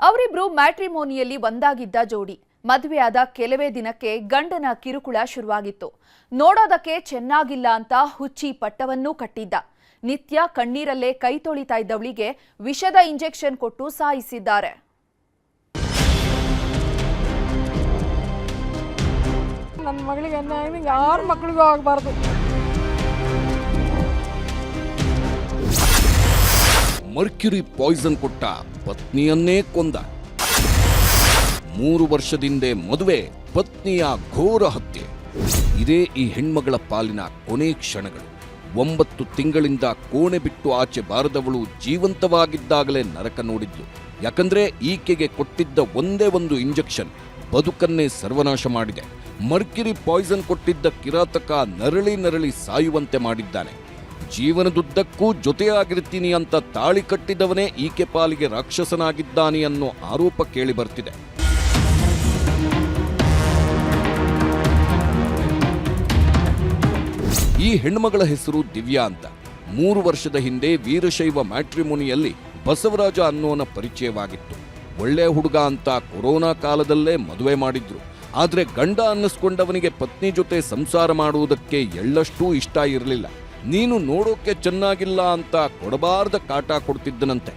ಅವರಿಬ್ರು ಮ್ಯಾಟ್ರಿಮೋನಿಯಲ್ಲಿ ಒಂದಾಗಿದ್ದ ಜೋಡಿ. ಮದುವೆಯಾದ ಕೆಲವೇ ದಿನಕ್ಕೆ ಗಂಡನ ಕಿರುಕುಳ ಶುರುವಾಗಿತ್ತು. ನೋಡೋದಕ್ಕೆ ಚೆನ್ನಾಗಿಲ್ಲ ಅಂತ ಹುಚ್ಚಿ ಪಟ್ಟವನ್ನೂ ಕಟ್ಟಿದ್ದ. ನಿತ್ಯ ಕಣ್ಣೀರಲ್ಲೇ ಕೈ ತೊಳಿತಾ ಇದ್ದವಳಿಗೆ ವಿಷದ ಇಂಜೆಕ್ಷನ್ ಕೊಟ್ಟು ಸಾಯಿಸಿದ್ದಾರೆ. ನನ್ನ ಮಗಳಿಗೆ ಅನ್ಯಾಯ ಯಾರ ಮಕ್ಕಳಿಗೂ ಆಗಬಾರ್ದು. ಮರ್ಕ್ಯುರಿ ಪಾಯ್ಸನ್ ಕೊಟ್ಟ ಪತ್ನಿಯನ್ನೇ ಕೊಂದ. ಮೂರು ವರ್ಷದಿಂದೆ ಮದುವೆ, ಪತ್ನಿಯ ಘೋರ ಹತ್ಯೆ. ಇದೇ ಈ ಹೆಣ್ಮಗಳ ಪಾಲಿನ ಕೊನೆ ಕ್ಷಣಗಳು. ಒಂಬತ್ತು ತಿಂಗಳಿಂದ ಕೋಣೆ ಬಿಟ್ಟು ಆಚೆ ಬಾರದವಳು ಜೀವಂತವಾಗಿದ್ದಾಗಲೇ ನರಕ ನೋಡಿದ್ಲು. ಯಾಕಂದ್ರೆ ಈಕೆಗೆ ಕೊಟ್ಟಿದ್ದ ಒಂದೇ ಒಂದು ಇಂಜೆಕ್ಷನ್ ಬದುಕನ್ನೇ ಸರ್ವನಾಶ ಮಾಡಿದೆ. ಮರ್ಕ್ಯುರಿ ಪಾಯ್ಸನ್ ಕೊಟ್ಟಿದ್ದ ಕಿರಾತಕ ನರಳಿ ನರಳಿ ಸಾಯುವಂತೆ ಮಾಡಿದ್ದಾನೆ. ಜೀವನದುದ್ದಕ್ಕೂ ಜೊತೆಯಾಗಿರ್ತೀನಿ ಅಂತ ತಾಳಿ ಕಟ್ಟಿದವನೇ ಈಕೆ ಪಾಲಿಗೆ ರಾಕ್ಷಸನಾಗಿದ್ದಾನೆ ಅನ್ನೋ ಆರೋಪ ಕೇಳಿ ಬರ್ತಿದೆ ಈ ಹೆಣ್ಮಗಳ ಹೆಸರು ದಿವ್ಯಾ ಅಂತ. ಮೂರು ವರ್ಷದ ಹಿಂದೆ ವೀರಶೈವ ಮ್ಯಾಟ್ರಿಮೋನಿಯಲ್ಲಿ ಬಸವರಾಜ ಅನ್ನೋನ ಪರಿಚಯವಾಗಿತ್ತು. ಒಳ್ಳೆ ಹುಡುಗ ಅಂತ ಕೊರೋನಾ ಕಾಲದಲ್ಲೇ ಮದುವೆ ಮಾಡಿದ್ರು. ಆದರೆ ಗಂಡ ಅನ್ನಿಸ್ಕೊಂಡವನಿಗೆ ಪತ್ನಿ ಜೊತೆ ಸಂಸಾರ ಮಾಡುವುದಕ್ಕೆ ಎಳ್ಳಷ್ಟೂ ಇಷ್ಟ ಇರಲಿಲ್ಲ. ನೀನು ನೋಡೋಕೆ ಚೆನ್ನಾಗಿಲ್ಲ ಅಂತ ಕೊಡಬಾರ್ದ ಕಾಟ ಕೊಡ್ತಿದ್ದನಂತೆ.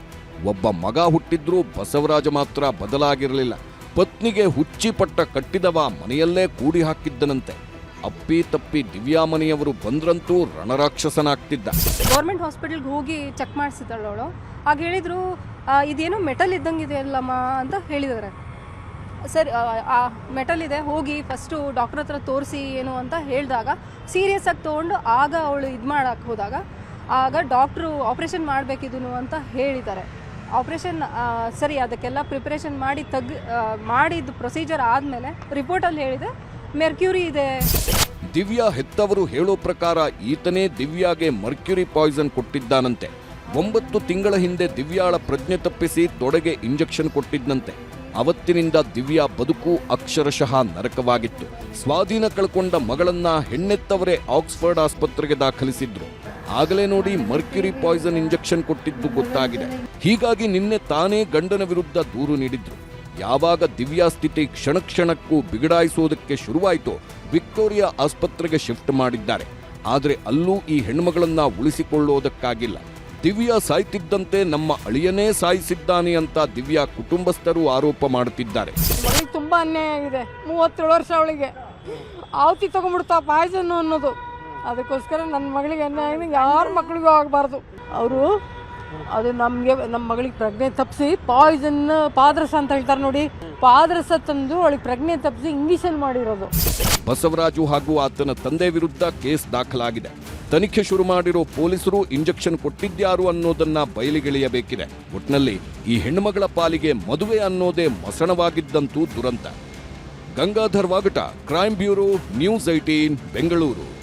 ಒಬ್ಬ ಮಗ ಹುಟ್ಟಿದ್ರೂ ಬಸವರಾಜ ಮಾತ್ರ ಬದಲಾಗಿರಲಿಲ್ಲ. ಪತ್ನಿಗೆ ಹುಚ್ಚಿಪಟ್ಟ ಕಟ್ಟಿದವ ಮನೆಯಲ್ಲೇ ಕೂಡಿ ಹಾಕಿದ್ದನಂತೆ. ಅಪ್ಪಿ ತಪ್ಪಿ ದಿವ್ಯಾ ಮನೆಯವರು ಬಂದ್ರಂತೂ ರಣರಾಕ್ಷಸನಾಗ್ತಿದ್ದ. ಗೌರ್ಮೆಂಟ್ ಹಾಸ್ಪಿಟಲ್ಗೆ ಹೋಗಿ ಚೆಕ್ ಮಾಡಿಸಿದಳು ಆಗ ಹೇಳಿದ್ರು ಇದೇನೋ ಮೆಟಲ್ ಇದ್ದಂಗೆ ಇದೆ ಅಲ್ಲಮ್ಮ ಅಂತ ಹೇಳಿದ್ದಾರೆ. ಸರಿ ಆ, ಮೆಟಲ್ ಇದೆ ಹೋಗಿ ಫಸ್ಟು ಡಾಕ್ಟರ್ ಹತ್ರ ತೋರಿಸಿ ಏನು ಅಂತ ಹೇಳಿದಾಗ ಸೀರಿಯಸ್ ಆಗಿ ತೊಗೊಂಡು ಆಗ ಅವಳು ಇದು ಮಾಡಕ್ಕೆ ಹೋದಾಗ ಆಗ ಡಾಕ್ಟ್ರು ಆಪ್ರೇಷನ್ ಮಾಡಬೇಕಿದನು ಅಂತ ಹೇಳಿದ್ದಾರೆ. ಆಪ್ರೇಷನ್ ಸರಿ ಅದಕ್ಕೆಲ್ಲ ಪ್ರಿಪ್ರೇಷನ್ ಮಾಡಿ ತೆಗ್ ಮಾಡಿದ ಪ್ರೊಸೀಜರ್ ಆದಮೇಲೆ ರಿಪೋರ್ಟಲ್ಲಿ ಹೇಳಿದೆ ಮೆರ್ಕ್ಯೂರಿ ಇದೆ. ದಿವ್ಯಾ ಹೆತ್ತವರು ಹೇಳೋ ಪ್ರಕಾರ ಈತನೇ ದಿವ್ಯಾಗೆ ಮರ್ಕ್ಯೂರಿ ಪಾಯ್ಸನ್ ಕೊಟ್ಟಿದ್ದಾನಂತೆ. ಒಂಬತ್ತು ತಿಂಗಳ ಹಿಂದೆ ದಿವ್ಯಾಳ ಪ್ರಜ್ಞೆ ತಪ್ಪಿಸಿ ತೊಡೆಗೆ ಇಂಜೆಕ್ಷನ್ ಕೊಟ್ಟಿದ್ದಂತೆ ಅವತ್ತಿನಿಂದ ದಿವ್ಯಾ ಬದುಕು ಅಕ್ಷರಶಃ ನರಕವಾಗಿತ್ತು. ಸ್ವಾಧೀನ ಕಳ್ಕೊಂಡ ಮಗಳನ್ನ ಹೆಣ್ಣೆತ್ತವರೇ ಆಕ್ಸ್ಫರ್ಡ್ ಆಸ್ಪತ್ರೆಗೆ ದಾಖಲಿಸಿದ್ರು. ಆಗಲೇ ನೋಡಿ ಮರ್ಕ್ಯುರಿ ಪಾಯ್ಸನ್ ಇಂಜೆಕ್ಷನ್ ಕೊಟ್ಟಿದ್ದು ಗೊತ್ತಾಗಿದೆ. ಹೀಗಾಗಿ ನಿನ್ನೆ ತಾನೇ ಗಂಡನ ವಿರುದ್ಧ ದೂರು ನೀಡಿದ್ರು. ಯಾವಾಗ ದಿವ್ಯಾ ಸ್ಥಿತಿ ಕ್ಷಣ ಕ್ಷಣಕ್ಕೂ ಬಿಗಡಾಯಿಸೋದಕ್ಕೆ ಶುರುವಾಯಿತು ವಿಕ್ಟೋರಿಯಾ ಆಸ್ಪತ್ರೆಗೆ ಶಿಫ್ಟ್ ಮಾಡಿದ್ದಾರೆ. ಆದರೆ ಅಲ್ಲೂ ಈ ಹೆಣ್ಮಗಳನ್ನ ಉಳಿಸಿಕೊಳ್ಳೋದಕ್ಕಾಗಿಲ್ಲ. ದಿವ್ಯಾ ಸಾಯ್ತಿದ್ದಂತೆ ನಮ್ಮ ಅಳಿಯನೇ ಸಾಯಿಸಿದ್ದಾನೆ ಅಂತ ದಿವ್ಯಾ ಕುಟುಂಬಸ್ಥರು ಆರೋಪ ಮಾಡುತ್ತಿದ್ದಾರೆ. ತುಂಬಾ ತುಂಬ ಅನ್ಯಾಯ ಆಗಿದೆ. ಮೂವತ್ತೇಳು ವರ್ಷ ಅವಳಿಗೆ. ಆವತಿ ತಗೊಂಡ್ಬಿಡ್ತಾ ಪಾಯ್ಸನ್ನು ಅನ್ನೋದು. ಅದಕ್ಕೋಸ್ಕರ ನನ್ನ ಮಗಳಿಗೆ ಅನ್ಯಾಯ ಆಗಿದೆ. ಯಾರ ಮಕ್ಕಳಿಗೂ ಆಗಬಾರ್ದು. ಅವರು ಅದು ನಮಗೆ ನಮ್ಮ ಮಗಳಿಗೆ ಪ್ರಜ್ಞೆ ತಪ್ಪಿಸಿ ಪಾಯ್ಸನ್ ಪಾದ್ರಸ ಅಂತ ಹೇಳ್ತಾರೆ ನೋಡಿ. ಪಾದ್ರಸ ತಂದು ಅವಳಿಗೆ ಪ್ರಜ್ಞೆ ತಪ್ಪಿಸಿ ಇಂಗಿಷನ್ ಮಾಡಿರೋದು. ಬಸವರಾಜು ಹಾಗೂ ಆತನ ತಂದೆ ವಿರುದ್ಧ ಕೇಸ್ ದಾಖಲಾಗಿದೆ. ತನಿಖೆ ಶುರು ಮಾಡಿರೋ ಪೊಲೀಸರು ಇಂಜೆಕ್ಷನ್ ಕೊಟ್ಟಿದ್ಯಾರು ಅನ್ನೋದನ್ನ ಬಯಲಿಗೆಳೆಯಬೇಕಿದೆ. ಒಟ್ನಲ್ಲಿ ಈ ಹೆಣ್ಣುಮಗಳ ಪಾಲಿಗೆ ಮದುವೆ ಅನ್ನೋದೇ ಮಸಣವಾಗಿದ್ದಂತೂ ದುರಂತ. Gangadhar Vagata crime bureau news eighteen Bengaluru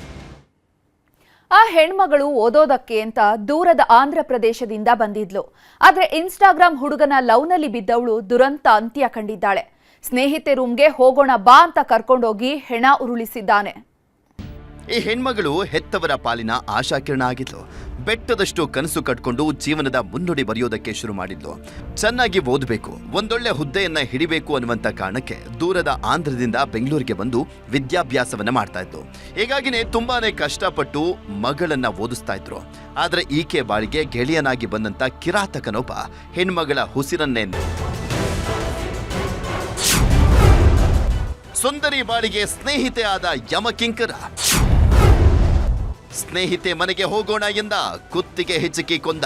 ಆ ಹೆಣ್ಮಗಳು ಓದೋದಕ್ಕೆ ಅಂತ ದೂರದ ಆಂಧ್ರ ಪ್ರದೇಶದಿಂದ ಬಂದಿದ್ಲು. ಆದ್ರೆ ಇನ್ಸ್ಟಾಗ್ರಾಮ್ ಹುಡುಗನ ಲವ್ನಲ್ಲಿ ಬಿದ್ದವಳು ದುರಂತ ಅಂತ್ಯ ಕಂಡಿದ್ದಾಳೆ. ಸ್ನೇಹಿತೆ ರೂಮ್ಗೆ ಹೋಗೋಣ ಬಾ ಅಂತ ಕರ್ಕೊಂಡೋಗಿ ಹೆಣ ಉರುಳಿಸಿದ್ದಾನೆ. ಈ ಹೆಣ್ಮಗಳು ಹೆತ್ತವರ ಪಾಲಿನ ಆಶಾಕಿರಣ ಆಗಿದ್ಲು. ಬೆಟ್ಟದಷ್ಟು ಕನಸು ಕಟ್ಕೊಂಡು ಜೀವನದ ಮುನ್ನುಡಿ ಬರೆಯೋದಕ್ಕೆ ಶುರು ಮಾಡಿದ್ಲು. ಚೆನ್ನಾಗಿ ಓದಬೇಕು, ಒಂದೊಳ್ಳೆ ಹುದ್ದೆಯನ್ನ ಹಿಡಿಬೇಕು ಅನ್ನುವಂತ ಕಾರಣಕ್ಕೆ ದೂರದ ಆಂಧ್ರದಿಂದ ಬೆಂಗಳೂರಿಗೆ ಬಂದು ವಿದ್ಯಾಭ್ಯಾಸವನ್ನ ಮಾಡ್ತಾ ಇದ್ಲು. ಹೀಗಾಗಿನೇ ತುಂಬಾನೇ ಕಷ್ಟಪಟ್ಟು ಮಗಳನ್ನ ಓದಿಸ್ತಾ ಇದ್ರು. ಆದರೆ ಈಕೆ ಬಾಳಿಗೆ ಗೆಳೆಯನಾಗಿ ಬಂದಂತ ಕಿರಾತಕನೊಬ್ಬ ಹೆಣ್ಮಗಳ ಹುಸಿರನ್ನೇ ಸುಂದರಿ ಬಾಳಿಗೆ ಸ್ನೇಹಿತೆ ಆದ ಯಮಕಿಂಕರ. ಸ್ನೇಹಿತೆ ಮನೆಗೆ ಹೋಗೋಣ ಎಂದ ಕುತ್ತಿಗೆ ಹಿಚ್ಚಕಿ ಕೊಂದ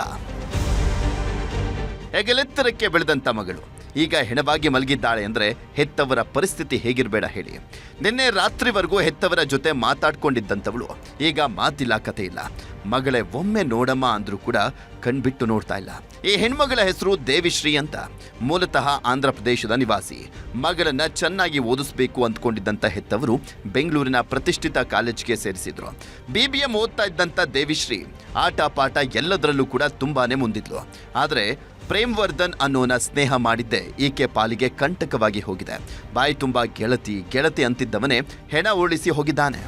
ಹೆಗಲೆತ್ತರಕ್ಕೆ ಬೆಳೆದಂತ ಮಗಳು. ಈಗ ಹೆಣವಾಗಿ ಮಲಗಿದ್ದಾಳೆ ಅಂದ್ರೆ ಹೆತ್ತವರ ಪರಿಸ್ಥಿತಿ ಹೇಗಿರಬೇಡ ಹೇಳಿ. ನಿನ್ನೆ ರಾತ್ರಿವರೆಗೂ ಹೆತ್ತವರ ಜೊತೆ ಮಾತಾಡ್ಕೊಂಡಿದ್ದಂಥವಳು ಈಗ ಮಾತಿಲ್ಲ ಕಥೆ ಇಲ್ಲ. ಮಗಳೇ, ಒಮ್ಮೆ ನೋಡಮ್ಮ ಅಂದರೂ ಕೂಡ ಕಣ್ಬಿಟ್ಟು ನೋಡ್ತಾ ಇಲ್ಲ. ಈ ಹೆಣ್ಮಗಳ ಹೆಸರು ದೇವಿಶ್ರೀ ಅಂತ. ಮೂಲತಃ ಆಂಧ್ರ ಪ್ರದೇಶದ ನಿವಾಸಿ. ಮಗಳನ್ನ ಚೆನ್ನಾಗಿ ಓದಿಸ್ಬೇಕು ಅಂದ್ಕೊಂಡಿದ್ದಂಥ ಹೆತ್ತವರು ಬೆಂಗಳೂರಿನ ಪ್ರತಿಷ್ಠಿತ ಕಾಲೇಜ್ಗೆ ಸೇರಿಸಿದ್ರು. ಬಿ ಬಿ ಎಂ ಓದ್ತಾ ಇದ್ದಂಥ ದೇವಿಶ್ರೀ ಆಟ ಪಾಠ ಎಲ್ಲದರಲ್ಲೂ ಕೂಡ ತುಂಬಾನೇ ಮುಂದಿದ್ಲು. ಆದರೆ ಪ್ರೇಮ್ವರ್ಧನ್ ಅನ್ನೋನ ಸ್ನೇಹ ಮಾಡಿದ್ದೆ ಈಕೆ ಪಾಲಿಗೆ ಕಂಟಕವಾಗಿ ಹೋಗಿದೆ. ಬಾಯಿ ತುಂಬ ಗೆಳತಿ ಗೆಳತಿ ಅಂತಿದ್ದವನೇ ಹೆಣ ಉರುಳಿಸಿ ಹೋಗಿದ್ದಾನೆ.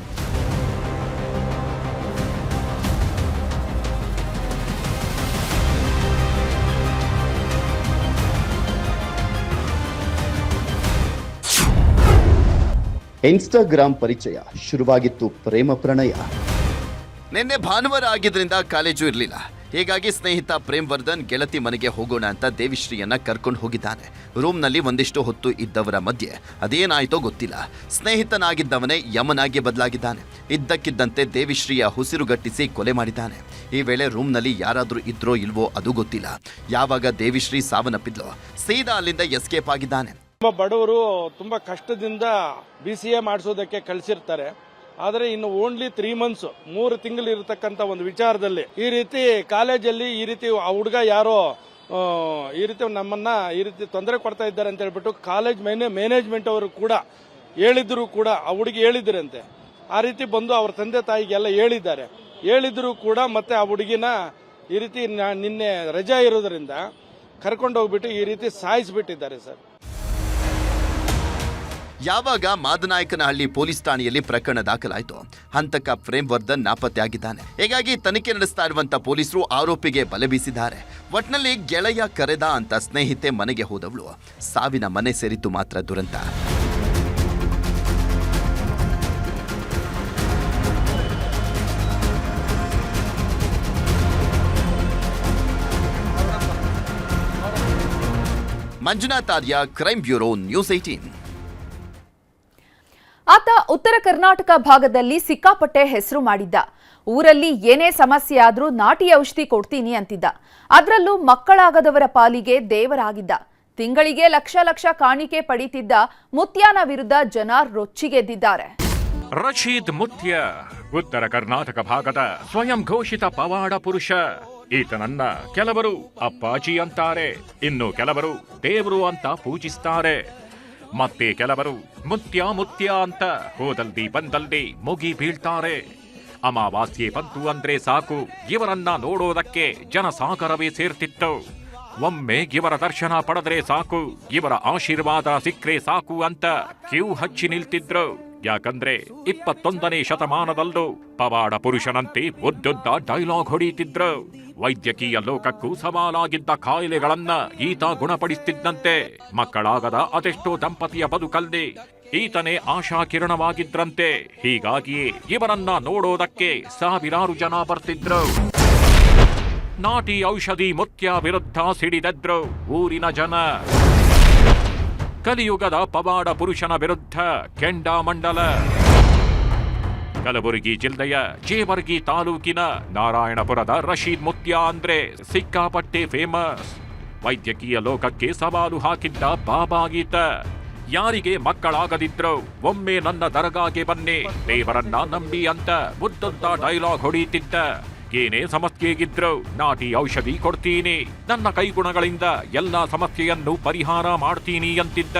ಇನ್ಸ್ಟಾಗ್ರಾಮ್ ಪರಿಚಯ ಶುರುವಾಗಿತ್ತು ಪ್ರೇಮ ಪ್ರಣಯ. ನಿನ್ನೆ ಭಾನುವಾರ ಆಗಿದ್ರಿಂದ ಕಾಲೇಜು ಇರಲಿಲ್ಲ. ಹೀಗಾಗಿ ಸ್ನೇಹಿತ ಪ್ರೇಮ್ ವರ್ಧನ್ ಗೆಳತಿ ಮನೆಗೆ ಹೋಗೋಣ ಅಂತ ದೇವಿಶ್ರೀಯನ್ನ ಕರ್ಕೊಂಡು ಹೋಗಿದ್ದಾನೆ. ರೂಮ್ನಲ್ಲಿ ಒಂದಿಷ್ಟು ಹೊತ್ತು ಇದ್ದವರ ಮಧ್ಯೆ ಅದೇನಾಯ್ತೋ ಗೊತ್ತಿಲ್ಲ. ಸ್ನೇಹಿತನಾಗಿದ್ದವನೇ ಯಮನಾಗಿ ಬದಲಾಗಿದ್ದಾನೆ. ಇದ್ದಕ್ಕಿದ್ದಂತೆ ದೇವಿಶ್ರೀಯ ಹುಸಿರುಗಟ್ಟಿಸಿ ಕೊಲೆ ಮಾಡಿದ್ದಾನೆ. ಈ ವೇಳೆ ರೂಮ್ನಲ್ಲಿ ಯಾರಾದರೂ ಇದ್ರೋ ಇಲ್ವೋ ಅದು ಗೊತ್ತಿಲ್ಲ. ಯಾವಾಗ ದೇವಿಶ್ರೀ ಸಾವನ್ನಪ್ಪಿದ್ಲೋ, ಸೀದಾ ಅಲ್ಲಿಂದ ಎಸ್ಕೇಪ್ ಆಗಿದ್ದಾನೆ. ತುಂಬ ಬಡವರು ತುಂಬ ಕಷ್ಟದಿಂದ ಬಿ ಸಿ ಎ ಮಾಡಿಸೋದಕ್ಕೆ ಕಳಿಸಿರ್ತಾರೆ. ಆದರೆ ಇನ್ನು ಓನ್ಲಿ ತ್ರೀ ಮಂತ್ಸ್ ಮೂರು ತಿಂಗಳು ಇರತಕ್ಕಂಥ ಒಂದು ವಿಚಾರದಲ್ಲಿ ಈ ರೀತಿ ಕಾಲೇಜಲ್ಲಿ ಈ ರೀತಿ ಆ ಹುಡುಗ ಯಾರೋ ಈ ರೀತಿ ನಮ್ಮನ್ನ ಈ ರೀತಿ ತೊಂದರೆ ಕೊಡ್ತಾ ಇದ್ದಾರೆ ಅಂತ ಹೇಳ್ಬಿಟ್ಟು ಕಾಲೇಜ್ ಮೇನೆ ಮ್ಯಾನೇಜ್ಮೆಂಟ್ ಅವರು ಕೂಡ ಹೇಳಿದ್ರು ಕೂಡ, ಆ ಹುಡುಗಿ ಹೇಳಿದ್ರಂತೆ. ಆ ರೀತಿ ಬಂದು ಅವ್ರ ತಂದೆ ತಾಯಿಗೆಲ್ಲ ಹೇಳಿದ್ದಾರೆ. ಹೇಳಿದ್ರು ಕೂಡ ಮತ್ತೆ ಆ ಹುಡುಗಿನ ಈ ರೀತಿ ನಿನ್ನೆ ರಜಾ ಇರೋದ್ರಿಂದ ಕರ್ಕೊಂಡು ಹೋಗ್ಬಿಟ್ಟು ಈ ರೀತಿ ಸಾಯಿಸ್ಬಿಟ್ಟಿದ್ದಾರೆ ಸರ್. ಯಾವಾಗ ಮಾದನಾಯಕನಹಳ್ಳಿ ಪೊಲೀಸ್ ಠಾಣೆಯಲ್ಲಿ ಪ್ರಕರಣ ದಾಖಲಾಯಿತು? ಹಂತಕ ಪ್ರೇಮ್ ವರ್ಧನ್ ನಾಪತ್ತೆಯಾಗಿದ್ದಾನೆ. ಹೀಗಾಗಿ ತನಿಖೆ ನಡೆಸ್ತಾ ಇರುವಂತ ಪೊಲೀಸರು ಆರೋಪಿಗೆ ಬಲೆ ಬೀಸಿದ್ದಾರೆ. ಒಟ್ನಲ್ಲಿ ಗೆಳೆಯ ಕರೆದ ಅಂತ ಸ್ನೇಹಿತೆ ಮನೆಗೆ ಹೋದವಳು. ಸಾವಿನ ಮನೆ ಸೇರಿತು ಮಾತ್ರ ದುರಂತ. Manjunath Arya crime bureau news eighteen ಆತ ಉತ್ತರ ಕರ್ನಾಟಕ ಭಾಗದಲ್ಲಿ ಸಿಕ್ಕಾಪಟ್ಟೆ ಹೆಸರು ಮಾಡಿದ್ದ. ಊರಲ್ಲಿ ಏನೇ ಸಮಸ್ಯೆ ಆದರೂ ನಾಟಿ ಔಷಧಿ ಕೊಡ್ತೀನಿ ಅಂತಿದ್ದ. ಅದರಲ್ಲೂ ಮಕ್ಕಳಾಗದವರ ಪಾಲಿಗೆ ದೇವರಾಗಿದ್ದ. ತಿಂಗಳಿಗೆ ಲಕ್ಷ ಲಕ್ಷ ಕಾಣಿಕೆ ಪಡೀತಿದ್ದ ಮುತ್ಯಾನ ವಿರುದ್ಧ ಜನ ರೊಚ್ಚಿಗೆದ್ದಿದ್ದಾರೆ. ರಶೀದ್ ಮುತ್ಯ, ಉತ್ತರ ಕರ್ನಾಟಕ ಭಾಗದ ಸ್ವಯಂ ಘೋಷಿತ ಪವಾಡ ಪುರುಷ. ಈತನನ್ನ ಕೆಲವರು ಅಪ್ಪಾಜಿ ಅಂತಾರೆ. ಇನ್ನು ಕೆಲವರು ದೇವರು ಅಂತ ಪೂಜಿಸ್ತಾರೆ. ಮತ್ತೆ ಕೆಲವರು ಮುತ್ಯ ಮುತ್ಯ ಅಂತ ಹೋದಲ್ದಿ ಬಂದಲ್ಲಿ ಮುಗಿ ಬೀಳ್ತಾರೆ. ಅಮಾವಾಸ್ಯೆ ಬಂತು ಅಂದ್ರೆ ಸಾಕು, ಇವರನ್ನ ನೋಡೋದಕ್ಕೆ ಜನಸಾಗರವೇ ಸೇರ್ತಿತ್ತು. ಒಮ್ಮೆ ಇವರ ದರ್ಶನ ಪಡೆದ್ರೆ ಸಾಕು, ಇವರ ಆಶೀರ್ವಾದ ಸಿಕ್ಕರೆ ಸಾಕು ಅಂತ ಕ್ಯೂ ಹಚ್ಚಿ ನಿಲ್ತಿದ್ರು. ಯಾಕಂದ್ರೆ ಇಪ್ಪತ್ತೊಂದನೇ ಶತಮಾನದಲ್ಲೂ ಪವಾಡ ಪುರುಷನಂತೆ ಉದ್ದುದ್ದ ಡೈಲಾಗ್ ಹೊಡೀತಿದ್ರು ವೈದ್ಯಕೀಯ ಲೋಕಕ್ಕೂ ಸವಾಲಾಗಿದ್ದ ಕಾಯಿಲೆಗಳನ್ನ ಈತ ಗುಣಪಡಿಸ್ತಿದ್ದಂತೆ, ಮಕ್ಕಳಾಗದ ಅದೆಷ್ಟೋ ದಂಪತಿಯ ಬದುಕಲ್ಲಿ ಈತನೇ ಆಶಾ ಕಿರಣವಾಗಿದ್ರಂತೆ ಹೀಗಾಗಿಯೇ ಇವರನ್ನ ನೋಡೋದಕ್ಕೆ ಸಾವಿರಾರು ಜನ ಬರ್ತಿದ್ರು. ನಾಟಿ ಔಷಧಿ ಮುಖ್ಯ ವಿರುದ್ಧ ಸಿಡಿದದ್ರು ಊರಿನ ಜನ. ಕಲಿಯುಗದ ಪವಾಡ ಪುರುಷನ ವಿರುದ್ಧ ಕೆಂಡಾಮಂಡಲ ಕಲಬುರಗಿ ಜಿಲ್ಲೆಯ ಜೇವರ್ಗಿ ತಾಲೂಕಿನ ನಾರಾಯಣಪುರದ ರಶೀದ್ ಮುತ್ಯಾ ಅಂದ್ರೆ ಸಿಕ್ಕಾಪಟ್ಟೆ ಫೇಮಸ್ ವೈದ್ಯಕೀಯ ಲೋಕಕ್ಕೆ ಸವಾಲು ಹಾಕಿದ್ದ ಬಾಬಾಗೀತ ಯಾರಿಗೆ ಮಕ್ಕಳಾಗದಿದ್ರು ಒಮ್ಮೆ ನನ್ನ ದರಗಾಗೆ ಬನ್ನಿ, ದೇವರನ್ನ ನಂಬಿ ಅಂತ ಮುದ್ದಂತ ಡೈಲಾಗ್ ಹೊಡೀತಿದ್ದ ಏನೇ ಸಮಸ್ಯೆಗಿದ್ರು ನಾಟಿ ಔಷಧಿ ಕೊಡ್ತೀನಿ. ನನ್ನ ಕೈಗುಣಗಳಿಂದ ಎಲ್ಲ ಸಮಸ್ಯೆಯನ್ನು ಪರಿಹಾರ ಮಾಡ್ತೀನಿ ಅಂತಿದ್ದ.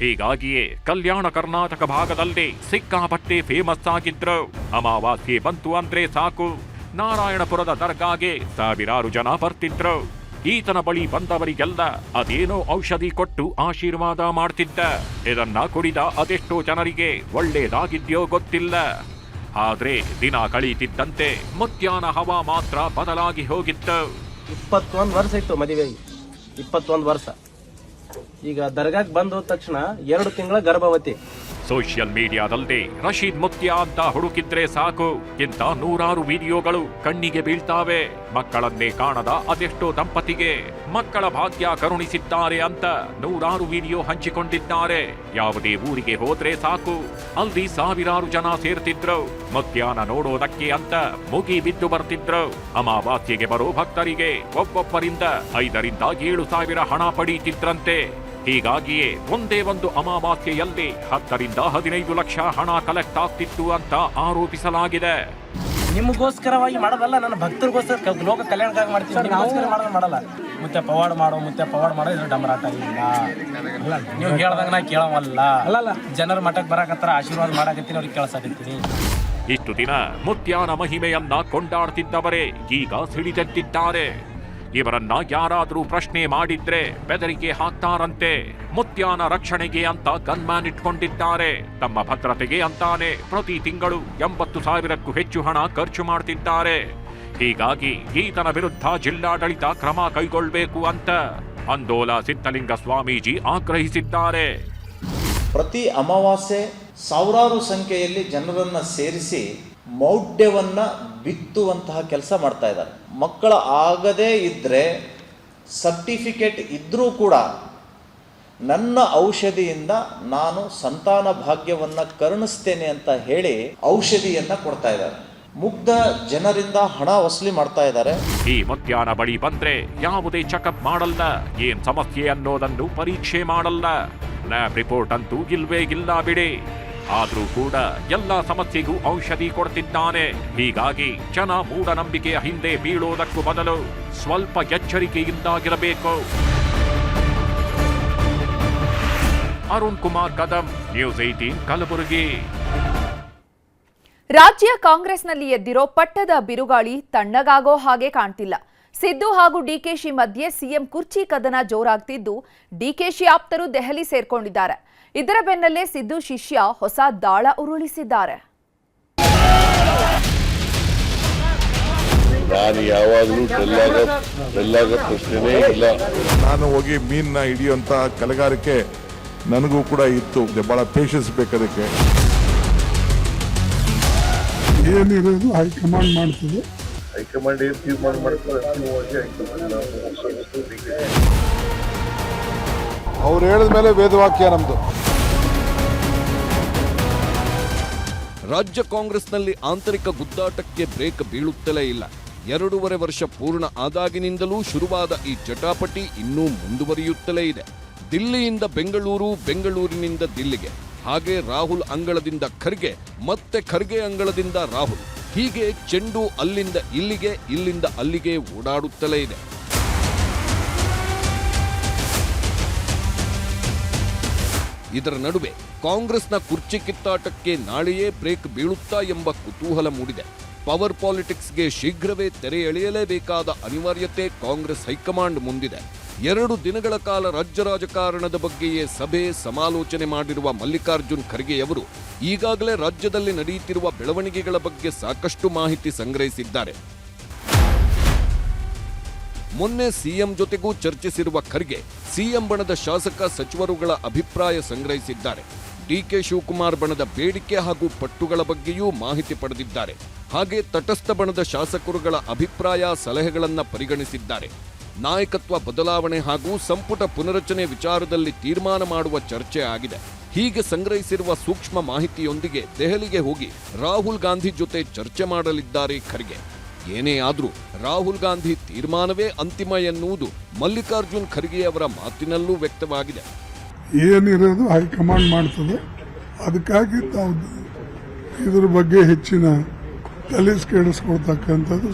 ಹೀಗಾಗಿಯೇ ಕಲ್ಯಾಣ ಕರ್ನಾಟಕ ಭಾಗದಲ್ಲಿ ಸಿಕ್ಕಾಪಟ್ಟೆ ಫೇಮಸ್ ಆಗಿದ್ರು. ಅಮಾವಾಸ್ಯೆ ಬಂತು ಅಂದ್ರೆ ಸಾಕು. ನಾರಾಯಣಪುರದ ದರ್ಗಾಗೆ ಸಾವಿರಾರು ಜನ ಬರ್ತಿದ್ರು. ಈತನ ಬಳಿ ಬಂದವರಿಗೆಲ್ಲ ಅದೇನೋ ಔಷಧಿ ಕೊಟ್ಟು ಆಶೀರ್ವಾದ ಮಾಡ್ತಿದ್ದ. ಇದನ್ನ ಕುಡಿದ ಅದೆಷ್ಟೋ ಜನರಿಗೆ ಒಳ್ಳೇದಾಗಿದ್ಯೋ ಗೊತ್ತಿಲ್ಲ. ಆದ್ರೆ ದಿನ ಕಳೀತಿದ್ದಂತೆ ಮಧ್ಯಾಹ್ನ ಹವಾ ಮಾತ್ರ ಬದಲಾಗಿ ಹೋಗಿತ್ತು. ಇಪ್ಪತ್ತೊಂದು ವರ್ಷ ಇತ್ತು ಮದುವೆಗೆ ಇಪ್ಪತ್ತೊಂದು ವರ್ಷ. ಈಗ ದರ್ಗಾಕ್ ಬಂದ ತಕ್ಷಣ ಎರಡು ತಿಂಗಳ ಗರ್ಭವತಿ. ಸೋಷಿಯಲ್ ಮೀಡಿಯಾದಲ್ಲಿ ರಶೀದ್ ಮುತ್ಯ ಅಂತ ಹುಡುಕಿದ್ರೆ ಸಾಕು. ಇಂಥ ನೂರಾರು ವಿಡಿಯೋಗಳು ಕಣ್ಣಿಗೆ ಬೀಳ್ತಾವೆ. ಮಕ್ಕಳನ್ನೇ ಕಾಣದ ಅದೆಷ್ಟೋ ದಂಪತಿಗೆ. ಮಕ್ಕಳ ಭಾಗ್ಯ ಕರುಣಿಸಿದ್ದಾರೆ ಅಂತ ನೂರಾರು ವಿಡಿಯೋ ಹಂಚಿಕೊಂಡಿದ್ದಾರೆ. ಯಾವುದೇ ಊರಿಗೆ ಹೋದ್ರೆ ಸಾಕು. ಅಲ್ಲಿ ಸಾವಿರಾರು ಜನ ಸೇರ್ತಿದ್ರು. ಮಧ್ಯಾಹ್ನ ನೋಡೋದಕ್ಕೆ ಅಂತ ಮುಗಿ ಬಿದ್ದು ಬರ್ತಿದ್ರು. ಅಮಾವಾಸ್ಯೆಗೆ ಬರೋ ಭಕ್ತರಿಗೆ ಒಬ್ಬೊಬ್ಬರಿಂದ ಐದರಿಂದ ಏಳು ಸಾವಿರ ಹಣ ಪಡೀತಿದ್ರಂತೆ. ಹೀಗಾಗಿಯೇ ಒಂದೇ ಒಂದು ಅಮಾವಾಸ್ಯೆಯಲ್ಲಿ ಹತ್ತರಿಂದ ಹದಿನೈದು ಲಕ್ಷ ಹಣ ಕಲೆಕ್ಟ್ ಆಗ್ತಿತ್ತು ಅಂತ ಆರೋಪಿಸಲಾಗಿದೆ. ನಿಮಗೋಸ್ಕರವಾಗಿ ಮಾಡೋದಲ್ಲ ನನ್ನ ಭಕ್ತರಿಗೋಸ್ಕರ ಲೋಕ ಕಲ್ಯಾಣಕ್ಕಾಗಿ ಮಾಡ್ತೀವಿ. ನಿಮಗೋಸ್ಕರ ಮಾಡೋದು ಮಾಡಲ್ಲ. ಮತ್ತೆ ಪವಾಡ ಮಾಡೋ ಮತ್ತೆ ಪವಾಡ ಮಾಡೋ ಇದ್ರ ಡಮರಾಟ ಇಲ್ಲ. ನೀವು ಹೇಳ್ದಂಗ ನಾ ಕೇಳವಲ್ಲ. ಅಲ್ಲಲ್ಲ ಜನರ ಮಠಕ್ಕೆ ಬರಾಕತ್ತಾರ ಆಶೀರ್ವಾದ ಮಾಡಾಕತ್ತೀನಿ ಅವ್ರಿಗೆ ಕೇಳ್ಸಾಕತ್ತೀನಿ. ಇಷ್ಟು ದಿನ ಮುತ್ಯಾನ ಮಹಿಮೆಯನ್ನ ಕೊಂಡಾಡ್ತಿದ್ದವರೇ ಈಗ ಸಿಡಿದೆದ್ದಿದ್ದಾರೆ ಇವರನ್ನ ಯಾರಾದರೂ ಪ್ರಶ್ನೆ ಮಾಡಿದ್ರೆ ಬೆದರಿಕೆ ಹಾಕ್ತಾರಂತೆ. ಮುತ್ಯಾನ ರಕ್ಷಣೆಗೆ ಅಂತ ಗನ್ಮ್ಯಾನ್ ಇಟ್ಕೊಂಡಿದ್ದಾರೆ. ತಮ್ಮ ಭದ್ರತೆಗೆ ಅಂತಾನೆ ಪ್ರತಿ ತಿಂಗಳು ಎಂಬತ್ತು ಸಾವಿರಕ್ಕೂ ಹೆಚ್ಚು ಹಣ ಖರ್ಚು ಮಾಡ್ತಿದ್ದಾರೆ. ಹೀಗಾಗಿ ಈತನ ವಿರುದ್ಧ ಜಿಲ್ಲಾಡಳಿತ ಕ್ರಮ ಕೈಗೊಳ್ಳಬೇಕು ಅಂತ ಅಂದೋಲ ಸಿದ್ಧಲಿಂಗ ಸ್ವಾಮೀಜಿ ಆಗ್ರಹಿಸಿದ್ದಾರೆ. ಪ್ರತಿ ಅಮಾವಾಸ್ಯೆ ಸಾವಿರಾರು ಸಂಖ್ಯೆಯಲ್ಲಿ ಜನರನ್ನು ಸೇರಿಸಿ ಮೌಢ್ಯವನ್ನು ಬಿತ್ತುವಂತಹ ಕೆಲಸ ಮಾಡ್ತಾ ಇದ್ದಾರೆ. ಮಕ್ಕಳ ಆಗದೇ ಇದ್ದರೆ ಸರ್ಟಿಫಿಕೇಟ್ ಇದ್ದರೂ ಕೂಡ ನನ್ನ ಔಷಧಿಯಿಂದ ನಾನು ಸಂತಾನ ಭಾಗ್ಯವನ್ನು ಕರುಣಿಸ್ತೇನೆ ಅಂತ ಹೇಳಿ ಔಷಧಿಯನ್ನು ಕೊಡ್ತಾ ಇದ್ದಾರೆ. ಮುಗ್ಧ ಜನರಿಂದ ಹಣ ವಸೂಲಿ ಮಾಡ್ತಾ ಇದ್ದಾರೆ. ಈ ಮಧ್ಯಾಹ್ನ ಬಳಿ ಬಂದ್ರೆ ಯಾವುದೇ ಚೆಕಪ್ ಮಾಡಲ್ಲ. ಏನ್ ಸಮಸ್ಯೆ ಅನ್ನೋದನ್ನು ಪರೀಕ್ಷೆ ಮಾಡಲ್ಲ. ಲ್ಯಾಬ್ ರಿಪೋರ್ಟ್ ಅಂತೂ ಇಲ್ವೇ ಇಲ್ಲ ಬಿಡಿ. ಆದ್ರೂ ಕೂಡ ಎಲ್ಲ ಸಮಸ್ಯೆಗೂ ಔಷಧಿ ಕೊಡ್ತಿದ್ದಾನೆ. ಹೀಗಾಗಿ ಜನ ಮೂಢನಂಬಿಕೆಯ ಹಿಂದೆ ಬೀಳೋದಕ್ಕೂ ಬದಲು ಸ್ವಲ್ಪ ಎಚ್ಚರಿಕೆಯಿಂದಾಗಿರಬೇಕು. Arun Kumar Kadam news eighteen Kalaburagi. ರಾಜ್ಯ ಕಾಂಗ್ರೆಸ್ನಲ್ಲಿ ಎದ್ದಿರೋ ಪಟ್ಟದ ಬಿರುಗಾಳಿ ತಣ್ಣಗಾಗೋ ಹಾಗೆ ಕಾಣ್ತಿಲ್ಲ. ಸಿದ್ದು ಹಾಗೂ ಡಿಕೆಶಿ ಮಧ್ಯೆ ಸಿಎಂ ಕುರ್ಚಿ ಕದನ ಜೋರಾಗ್ತಿದ್ದು ಡಿಕೆಶಿ ಆಪ್ತರು ದೆಹಲಿ ಸೇರ್ಕೊಂಡಿದ್ದಾರೆ. ಇದರ ಬೆನ್ನಲ್ಲೇ ಸಿದ್ದು ಶಿಷ್ಯ ಹೊಸ ದಾಳ ಉರುಳಿಸಿದ್ದಾರೆ. ನಾನು ಯಾವಾಗಲೂ ಡೆಲ್ಲಾಗ ಡೆಲ್ಲಾಗ ಪ್ರಶ್ನೆನೇ ಇಲ್ಲ. ನಾನು ಹೋಗಿ ಮೀನ್ನ ಹಿಡಿಯುವಂತ ಕಲೆಗಾರಿಕೆ ನನಗೂ ಕೂಡ ಇತ್ತು. ಬಹಳ ಪೇಷನ್ಸ್ ಬೇಕದಕ್ಕೆ ಏನಿರೋದು ಹೈಕಮಾಂಡ್ ಮಾಡ್ತದೆ. ಹೈಕಮಾಂಡ್ ಏನು ತೀರ್ಮಾನ ಮಾಡ್ತಾರೆ? ಅವ್ರು ಹೇಳಿದ ಮೇಲೆ ವೇದವಾಕ್ಯ ನಮ್ದು. ರಾಜ್ಯ ಕಾಂಗ್ರೆಸ್ನಲ್ಲಿ ಆಂತರಿಕ ಗುದ್ದಾಟಕ್ಕೆ ಬ್ರೇಕ್ ಬೀಳುತ್ತಲೇ ಇಲ್ಲ. ಎರಡೂವರೆ ವರ್ಷ ಪೂರ್ಣ ಆದಾಗಿನಿಂದಲೂ ಶುರುವಾದ ಈ ಜಟಾಪಟಿ ಇನ್ನೂ ಮುಂದುವರಿಯುತ್ತಲೇ ಇದೆ. ದಿಲ್ಲಿಯಿಂದ ಬೆಂಗಳೂರು, ಬೆಂಗಳೂರಿನಿಂದ ದಿಲ್ಲಿಗೆ. ಹಾಗೆ ರಾಹುಲ್ ಅಂಗಳದಿಂದ ಖರ್ಗೆ, ಮತ್ತೆ ಖರ್ಗೆ ಅಂಗಳದಿಂದ ರಾಹುಲ್. ಹೀಗೆ ಚೆಂಡು ಅಲ್ಲಿಂದ ಇಲ್ಲಿಗೆ, ಇಲ್ಲಿಂದ ಅಲ್ಲಿಗೆ ಓಡಾಡುತ್ತಲೇ ಇದೆ. ಇದರ ನಡುವೆ ಕಾಂಗ್ರೆಸ್ನ ಕುರ್ಚಿ ಕಿತ್ತಾಟಕ್ಕೆ ನಾಳೆಯೇ ಬ್ರೇಕ್ ಬೀಳುತ್ತಾ ಎಂಬ ಕುತೂಹಲ ಮೂಡಿದೆ. ಪವರ್ ಪಾಲಿಟಿಕ್ಸ್ಗೆ ಶೀಘ್ರವೇ ತೆರೆ ಎಳೆಯಲೇಬೇಕಾದ ಅನಿವಾರ್ಯತೆ ಕಾಂಗ್ರೆಸ್ ಹೈಕಮಾಂಡ್ ಮುಂದಿದೆ. ಎರಡು ದಿನಗಳ ಕಾಲ ರಾಜ್ಯ ರಾಜಕಾರಣದ ಬಗ್ಗೆಯೇ ಸಭೆ, ಸಮಾಲೋಚನೆ ಮಾಡಿರುವ ಮಲ್ಲಿಕಾರ್ಜುನ್ ಖರ್ಗೆಯವರು ಈಗಾಗಲೇ ರಾಜ್ಯದಲ್ಲಿ ನಡೆಯುತ್ತಿರುವ ಬೆಳವಣಿಗೆಗಳ ಬಗ್ಗೆ ಸಾಕಷ್ಟು ಮಾಹಿತಿ ಸಂಗ್ರಹಿಸಿದ್ದಾರೆ. ಮೊನ್ನೆ ಸಿಎಂ ಜೊತೆಗೂ ಚರ್ಚಿಸಿರುವ ಖರ್ಗೆ ಸಿಎಂ ಬಣದ ಶಾಸಕ ಸಚಿವರುಗಳ ಅಭಿಪ್ರಾಯ ಸಂಗ್ರಹಿಸಿದ್ದಾರೆ. ಡಿಕೆ ಶಿವಕುಮಾರ್ ಬಣದ ಬೇಡಿಕೆ ಹಾಗೂ ಪಟ್ಟುಗಳ ಬಗ್ಗೆಯೂ ಮಾಹಿತಿ ಪಡೆದಿದ್ದಾರೆ. ಹಾಗೆ ತಟಸ್ಥ ಬಣದ ಶಾಸಕರುಗಳ ಅಭಿಪ್ರಾಯ ಸಲಹೆಗಳನ್ನು ಪರಿಗಣಿಸಿದ್ದಾರೆ. ನಾಯಕತ್ವ ಬದಲಾವಣೆ ಹಾಗೂ ಸಂಪುಟ ಪುನರಚನೆ ವಿಚಾರದಲ್ಲಿ ತೀರ್ಮಾನ ಮಾಡುವ ಚರ್ಚೆ ಆಗಿದೆ. ಹೀಗೆ ಸಂಗ್ರಹಿಸಿರುವ ಸೂಕ್ಷ್ಮ ಮಾಹಿತಿಯೊಂದಿಗೆ ದೆಹಲಿಗೆ ಹೋಗಿ ರಾಹುಲ್ ಗಾಂಧಿ ಜೊತೆ ಚರ್ಚೆ ಮಾಡಲಿದ್ದಾರೆ ಖರ್ಗೆ. ಏನೇ ಆದರೂ ರಾಹುಲ್ ಗಾಂಧಿ ತೀರ್ಮಾನವೇ ಅಂತಿಮ ಎನ್ನುವುದು ಮಲ್ಲಿಕಾರ್ಜುನ್ ಖರ್ಗೆ ಅವರ ಮಾತಿನಲ್ಲೂ ವ್ಯಕ್ತವಾಗಿದೆ. ಏನಿರೋದು ಹೈಕಮಾಂಡ್ ಮಾಡ್ತದೆ. ಅದಕ್ಕಾಗಿ ತಾವು ಇದ್ರ ಬಗ್ಗೆ ಹೆಚ್ಚಿನ ತಲೆಸ್ ಕೆಡಿಸ್ಕೊಳ್ತಕ್ಕಂಥದ್ದು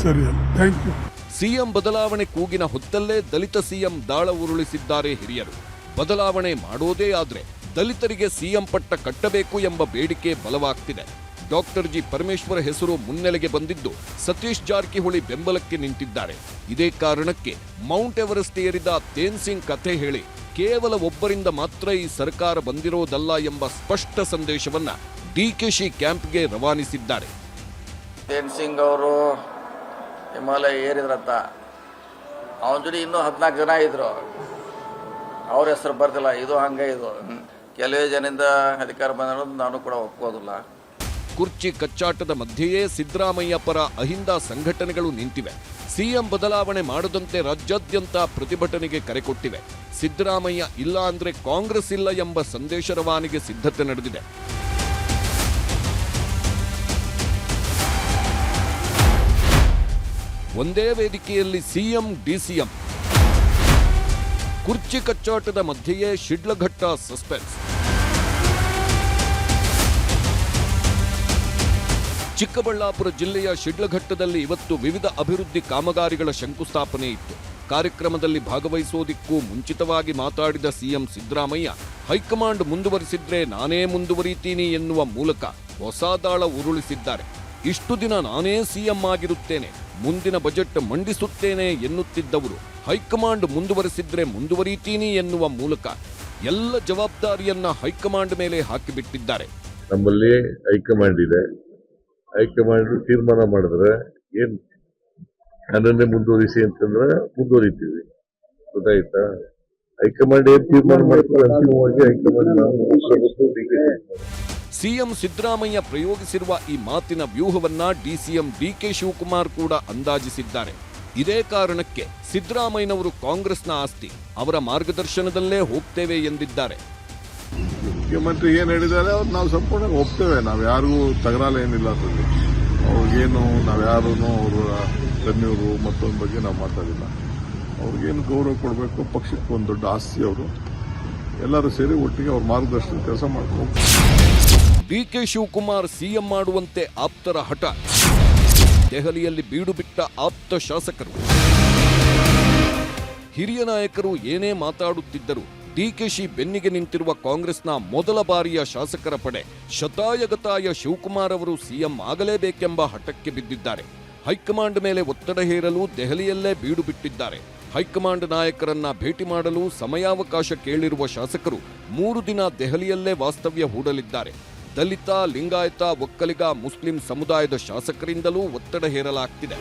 ಸರಿಯಲ್ಲ ಥ್ಯಾಂಕ್ ಯು ಸಿಎಂ ಬದಲಾವಣೆ ಕೂಗಿನ ಹೊತ್ತಲ್ಲೇ ದಲಿತ ಸಿಎಂ ದಾಳ ಉರುಳಿಸಿದ್ದಾರೆ ಹಿರಿಯರು. ಬದಲಾವಣೆ ಮಾಡೋದೇ ಆದರೆ ದಲಿತರಿಗೆ ಸಿಎಂ ಪಟ್ಟ ಕಟ್ಟಬೇಕು ಎಂಬ ಬೇಡಿಕೆ ಬಲವಾಗ್ತಿದೆ. ಡಾಕ್ಟರ್ ಜಿ ಪರಮೇಶ್ವರ ಹೆಸರು ಮುನ್ನೆಲೆಗೆ ಬಂದಿದ್ದು ಸತೀಶ್ ಜಾರಕಿಹೊಳಿ ಬೆಂಬಲಕ್ಕೆ ನಿಂತಿದ್ದಾರೆ. ಇದೇ ಕಾರಣಕ್ಕೆ ಮೌಂಟ್ ಎವರೆಸ್ಟ್ ಏರಿದ ತೇನ್ ಸಿಂಗ್ ಕಥೆ ಹೇಳಿ, ಕೇವಲ ಒಬ್ಬರಿಂದ ಮಾತ್ರ ಈ ಸರ್ಕಾರ ಬಂದಿರೋದಲ್ಲ ಎಂಬ ಸ್ಪಷ್ಟ ಸಂದೇಶವನ್ನ ಡಿಕೆಶಿ ಕ್ಯಾಂಪ್ಗೆ ರವಾನಿಸಿದ್ದಾರೆ. ತೇನ್ ಸಿಂಗ್ ಅವರು ಹಿಮಾಲಯ ಏರಿದ್ರಂತ. ಅವನ ಜೊತೆ ಇನ್ನೂ ಹದಿನಾಲ್ಕು ಜನ ಇದ್ರು. ಅವ್ರ ಹೆಸರು ಬರ್ತಿಲ್ಲ ಇದು ಹಂಗೆ ಇದು. ಕೆಲವೇ ಜನದಿಂದ ಅಧಿಕಾರ ಬಂದ ನಾನು ಕೂಡ ಒಪ್ಕೋದಿಲ್ಲ. ಕುರ್ಚಿ ಕಚ್ಚಾಟದ ಮಧ್ಯೆಯೇ ಸಿದ್ದರಾಮಯ್ಯ ಪರ ಅಹಿಂದ ಸಂಘಟನೆಗಳು ನಿಂತಿವೆ. ಸಿಎಂ ಬದಲಾವಣೆ ಮಾಡದಂತೆ ರಾಜ್ಯಾದ್ಯಂತ ಪ್ರತಿಭಟನೆಗೆ ಕರೆ ಕೊಟ್ಟಿವೆ. ಸಿದ್ದರಾಮಯ್ಯ ಇಲ್ಲ ಅಂದ್ರೆ ಕಾಂಗ್ರೆಸ್ ಇಲ್ಲ ಎಂಬ ಸಂದೇಶ ರವಾನೆಗೆ ಸಿದ್ಧತೆ ನಡೆದಿದೆ. ಒಂದೇ ವೇದಿಕೆಯಲ್ಲಿ ಸಿಎಂ, ಡಿಸಿಎಂ. ಕುರ್ಚಿ ಕಚ್ಚಾಟದ ಮಧ್ಯೆಯೇ ಶಿಡ್ಲಘಟ್ಟ ಸಸ್ಪೆನ್ಸ್. ಚಿಕ್ಕಬಳ್ಳಾಪುರ ಜಿಲ್ಲೆಯ ಶಿಡ್ಲಘಟ್ಟದಲ್ಲಿ ಇವತ್ತು ವಿವಿಧ ಅಭಿವೃದ್ಧಿ ಕಾಮಗಾರಿಗಳ ಶಂಕುಸ್ಥಾಪನೆ ಇತ್ತು. ಕಾರ್ಯಕ್ರಮದಲ್ಲಿ ಭಾಗವಹಿಸೋದಿಕ್ಕೂ ಮುಂಚಿತವಾಗಿ ಮಾತಾಡಿದ ಸಿಎಂ ಸಿದ್ದರಾಮಯ್ಯ, ಹೈಕಮಾಂಡ್ ಮುಂದುವರಿಸಿದ್ರೆ ನಾನೇ ಮುಂದುವರಿತೀನಿ ಎನ್ನುವ ಮೂಲಕ ಹೊಸ ದಾಳ ಉರುಳಿಸಿದ್ದಾರೆ. ಇಷ್ಟು ದಿನ ನಾನೇ ಸಿಎಂ ಆಗಿರುತ್ತೇನೆ, ಮುಂದಿನ ಬಜೆಟ್ ಮಂಡಿಸುತ್ತೇನೆ ಎನ್ನುತ್ತಿದ್ದವರು, ಹೈಕಮಾಂಡ್ ಮುಂದುವರಿಸಿದ್ರೆ ಮುಂದುವರಿತೀನಿ ಎನ್ನುವ ಮೂಲಕ ಎಲ್ಲ ಜವಾಬ್ದಾರಿಯನ್ನ ಹೈಕಮಾಂಡ್ ಮೇಲೆ ಹಾಕಿಬಿಟ್ಟಿದ್ದಾರೆ. ನಮ್ಮಲ್ಲಿ ಹೈಕಮಾಂಡ್ ಇದೆ. ಹೈಕಮಾಂಡ್ ತೀರ್ಮಾನ ಮಾಡಿದ್ರೆ ಏನ್ ಅದನ್ನೇ ಮುಂದುವರಿಸಿ ಅಂತಂದ್ರೆ ಮುಂದುವರಿತೀವಿ. ಗೊತ್ತಾಯ್ತಾ? ಹೈಕಮಾಂಡ್ ಏನ್ ತೀರ್ಮಾನ ಮಾಡ್ತಾರೆ ಅಂತಿಮವಾಗಿ ಹೈಕಮಾಂಡ್ ಸಿಎಂ ಸಿದ್ದರಾಮಯ್ಯ ಪ್ರಯೋಗಿಸಿರುವ ಈ ಮಾತಿನ ವ್ಯೂಹವನ್ನ ಡಿಸಿಎಂ ಡಿಕೆ ಶಿವಕುಮಾರ್ ಕೂಡ ಅಂದಾಜಿಸಿದ್ದಾರೆ. ಇದೇ ಕಾರಣಕ್ಕೆ ಸಿದ್ದರಾಮಯ್ಯನವರು ಕಾಂಗ್ರೆಸ್ನ ಆಸ್ತಿ, ಅವರ ಮಾರ್ಗದರ್ಶನದಲ್ಲೇ ಹೋಗ್ತೇವೆ ಎಂದಿದ್ದಾರೆ. ಮುಖ್ಯಮಂತ್ರಿ ಏನ್ ಹೇಳಿದ್ದಾರೆ, ಅವ್ರು ನಾವು ಸಂಪೂರ್ಣ ಒಪ್ತೇವೆ. ನಾವು ಯಾರಿಗೂ ತಗರಾಲ ಏನಿಲ್ಲ ಅದರಲ್ಲಿ. ಅವ್ರಿಗೇನು, ನಾವು ಯಾರೂ ಅವರ ಕನ್ಯೂರು ಮತ್ತೊಂದು ಬಗ್ಗೆ ನಾವು ಮಾತಾಡಿಲ್ಲ. ಅವ್ರಿಗೇನು ಗೌರವ ಕೊಡಬೇಕು, ಪಕ್ಷಕ್ಕೆ ಒಂದು ದೊಡ್ಡ ಆಸ್ತಿ ಅವರು. ಎಲ್ಲರೂ ಸೇರಿ ಒಟ್ಟಿಗೆ ಅವ್ರ ಮಾರ್ಗದರ್ಶನ ಕೆಲಸ ಮಾಡಬೇಕು ಡಿ ಕೆ ಶಿವಕುಮಾರ್ ಸಿಎಂ ಮಾಡುವಂತೆ ಆಪ್ತರ ಹಠ. ದೆಹಲಿಯಲ್ಲಿ ಬೀಡು ಬಿಟ್ಟ ಆಪ್ತ ಶಾಸಕರು. ಹಿರಿಯ ನಾಯಕರು ಏನೇ ಮಾತಾಡುತ್ತಿದ್ದರು ಡಿಕೆಶಿ ಬೆನ್ನಿಗೆ ನಿಂತಿರುವ ಕಾಂಗ್ರೆಸ್ನ ಮೊದಲ ಬಾರಿಯ ಶಾಸಕರ ಪಡೆ ಶತಾಯಗತಾಯ ಶಿವಕುಮಾರ್ ಅವರು ಸಿಎಂ ಆಗಲೇಬೇಕೆಂಬ ಹಠಕ್ಕೆ ಬಿದ್ದಿದ್ದಾರೆ. ಹೈಕಮಾಂಡ್ ಮೇಲೆ ಒತ್ತಡ ಹೇರಲು ದೆಹಲಿಯಲ್ಲೇ ಬೀಡು ಬಿಟ್ಟಿದ್ದಾರೆ. ಹೈಕಮಾಂಡ್ ನಾಯಕರನ್ನ ಭೇಟಿ ಮಾಡಲು ಸಮಯಾವಕಾಶ ಕೇಳಿರುವ ಶಾಸಕರು ಮೂರು ದಿನ ದೆಹಲಿಯಲ್ಲೇ ವಾಸ್ತವ್ಯ ಹೂಡಲಿದ್ದಾರೆ. ದಲಿತ, ಲಿಂಗಾಯತ, ಒಕ್ಕಲಿಗ, ಮುಸ್ಲಿಂ ಸಮುದಾಯದ ಶಾಸಕರಿಂದಲೂ ಒತ್ತಡ ಹೇರಲಾಗ್ತಿದೆ.